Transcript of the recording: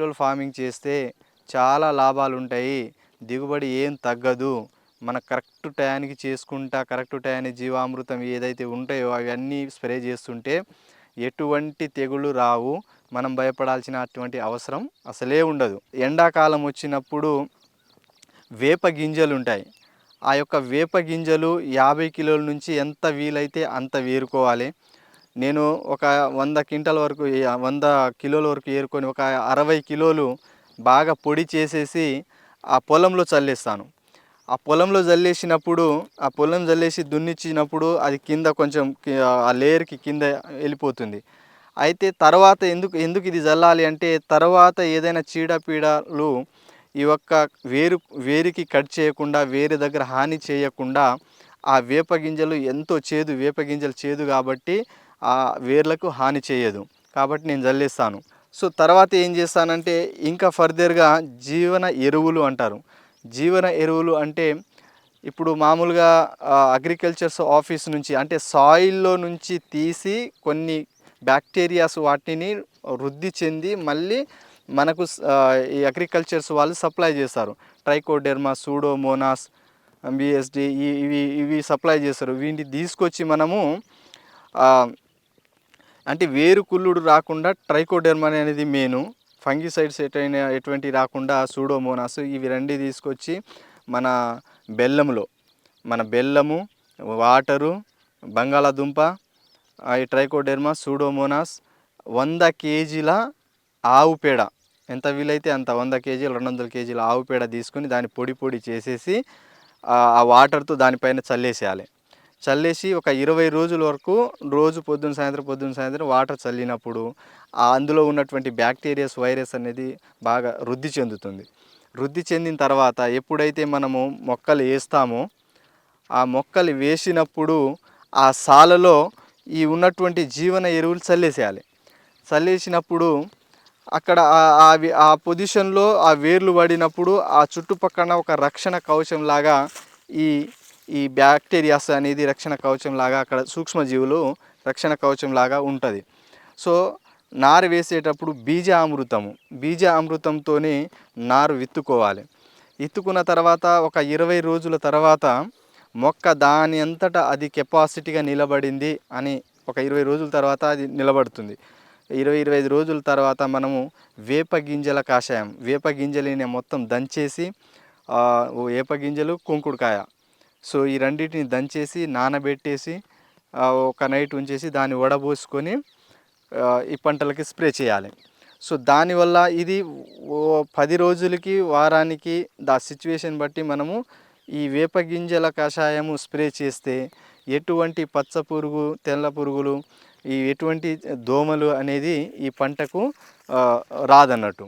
Natural farming చేస్తే చాలా లాభాలు ఉంటాయి దిగుబడి ఏం తగ్గదు. మన కరెక్ట్ టయానికి చేసుకుంటా కరెక్ట్ టయానికి జీవామృతం ఏదైతే ఉంటాయో అవన్నీ స్ప్రే చేస్తుంటే ఎటువంటి తెగుళ్ళు రావు. మనం భయపడాల్సిన అటువంటి అవసరం అసలే ఉండదు. ఎండాకాలం వచ్చినప్పుడు వేప గింజలు ఉంటాయి ఆ యొక్క వేప గింజలు యాభై కిలోల నుంచి ఎంత వీలైతే అంత వేరుకోవాలి. నేను ఒక వంద క్వింటల్ వరకు వంద కిలోల వరకు ఏరుకొని ఒక అరవై కిలోలు బాగా పొడి చేసేసి ఆ పొలంలో చల్లేస్తాను. ఆ పొలంలో జల్లేసినప్పుడు ఆ పొలం జల్లేసి దున్నిచ్చినప్పుడు అది కింద కొంచెం ఆ లేయర్కి కింద వెళ్ళిపోతుంది. అయితే తర్వాత ఎందుకు ఎందుకు ఇది జల్లాలి అంటే తర్వాత ఏదైనా చీడపీడలు ఈ యొక్క వేరు వేరుకి కట్ చేయకుండా వేరే దగ్గర హాని చేయకుండా ఆ వేప గింజలు ఎంతో చేదు వేప గింజలు చేదు కాబట్టి ఆ వేర్లకు హాని చేయదు. కాబట్టి నేను జల్లేస్తాను. సో తర్వాత ఏం చేస్తానంటే ఇంకా ఫర్దర్గా జీవన ఎరువులు అంటారు. జీవన ఎరువులు అంటే ఇప్పుడు మామూలుగా అగ్రికల్చర్స్ ఆఫీస్ నుంచి అంటే సాయిల్లో నుంచి తీసి కొన్ని బ్యాక్టీరియాస్ వాటిని వృద్ధి చెంది మళ్ళీ మనకు ఈ అగ్రికల్చర్స్ వాళ్ళు సప్లై చేస్తారు. ట్రైకోడెర్మా సూడోమోనాస్ బిఎస్డి ఇవి ఇవి సప్లై చేస్తారు. వీటిని తీసుకొచ్చి మనము అంటే వేరు కుళ్ళుడు రాకుండా ట్రైకోడెర్మా అనేది మెయిన్ ఫంగిసైడ్స్ ఎటైనా ఎటువంటి రాకుండా సూడోమోనాస్ ఇవి రెండు తీసుకొచ్చి మన బెల్లంలో మన బెల్లము వాటరు బంగాళాదుంప ఈ ట్రైకోడెర్మా సూడోమోనాస్ వంద కేజీల ఆవు పేడ. ఎంత వీలైతే అంత వంద కేజీలు రెండు వందల కేజీల ఆవు పేడ తీసుకొని దాన్ని పొడి పొడి చేసేసి ఆ వాటర్తో దానిపైన చల్లేసేయాలి. చల్లేసి ఒక ఇరవై రోజుల వరకు రోజు పొద్దున్న సాయంత్రం పొద్దున్న సాయంత్రం వాటర్ చల్లినప్పుడు ఆ అందులో ఉన్నటువంటి బ్యాక్టీరియాస్ వైరస్ అనేది బాగా వృద్ధి చెందుతుంది. వృద్ధి చెందిన తర్వాత ఎప్పుడైతే మనము మొక్కలు వేస్తామో ఆ మొక్కలు వేసినప్పుడు ఆ సాలలో ఈ ఉన్నటువంటి జీవన ఎరువులు చల్లేసేయాలి. చల్లేసినప్పుడు అక్కడ ఆ- ఆ పొజిషన్లో ఆ వేర్లు పడినప్పుడు ఆ చుట్టుపక్కల ఒక రక్షణ కవచం లాగా ఈ ఈ బ్యాక్టీరియాస్ అనేది రక్షణ కవచం లాగా అక్కడ సూక్ష్మజీవులు రక్షణ కవచం లాగా ఉంటుంది. సో నారు వేసేటప్పుడు బీజ అమృతము బీజ అమృతంతోనే నారు విత్తుకోవాలి. విత్తుకున్న తర్వాత ఒక ఇరవై రోజుల తర్వాత మొక్క దాని అంతటా అది కెపాసిటీగా నిలబడింది అని ఒక ఇరవై రోజుల తర్వాత అది నిలబడుతుంది. ఇరవై ఇరవై ఐదు రోజుల తర్వాత మనము వేప గింజల కాషాయం వేప గింజలని మొత్తం దంచేసి వేప గింజలు కుంకుడుకాయ సో ఈ రెండింటిని దంచేసి నానబెట్టేసి ఒక నైట్ ఉంచేసి దాన్ని వడబోసుకొని ఈ పంటలకి స్ప్రే చేయాలి. సో దానివల్ల ఇది ఓ పది రోజులకి వారానికి దా సిచ్యువేషన్ బట్టి మనము ఈ వేప గింజల కషాయము స్ప్రే చేస్తే ఎటువంటి పచ్చ పురుగు తెల్ల పురుగులు ఈ ఎటువంటి దోమలు అనేది ఈ పంటకు రాదన్నట్టు.